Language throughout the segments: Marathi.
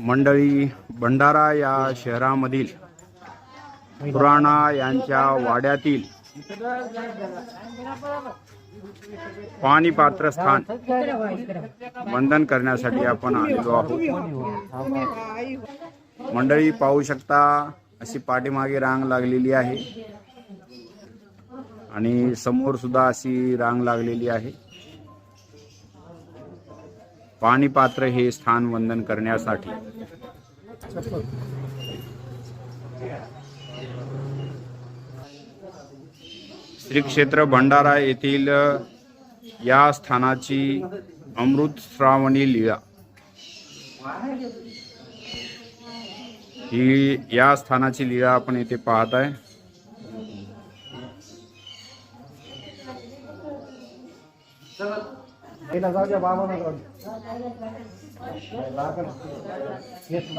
मंडळी भंडारा या शहरामधील पुराणा यांच्या वाड्यातील पाणीपात्र स्थान वंदन करण्यासाठी आपण आलेलो आहोत. मंडळी पाहू शकता अशी पाठीमागे रांग लागलेली आहे आणि समोर सुद्धा अशी रांग लागलेली आहे. पाणीपात्र हे स्थान वंदन करण्यासाठी. श्री क्षेत्र भंडारा येथील या स्थानाची अमृत श्रावणी लीळा ही या स्थानाची लीळा आपण येथे पाहत आहे पहिला जाऊ द्या बाबा जाऊ द्या. लागल. हेच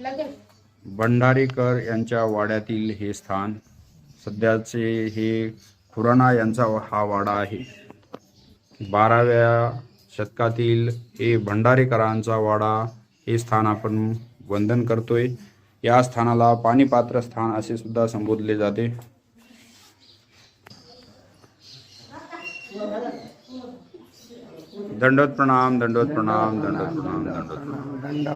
लागेल भंडारीकर यांच्या वाड्यातील हे स्थान सध्याचे हे खुराणा यांचा हा वाडा आहे. बाराव्या शतकातील हे भंडारीकरांचा वाडा हे स्थान आपण वंदन करतोय. या स्थानाला पाणीपात्र स्थान असे सुद्धा संबोधले जाते. दंडोत प्रणाम दंडोत प्रणाम दंडोत प्रणाम दंडोत प्रणाम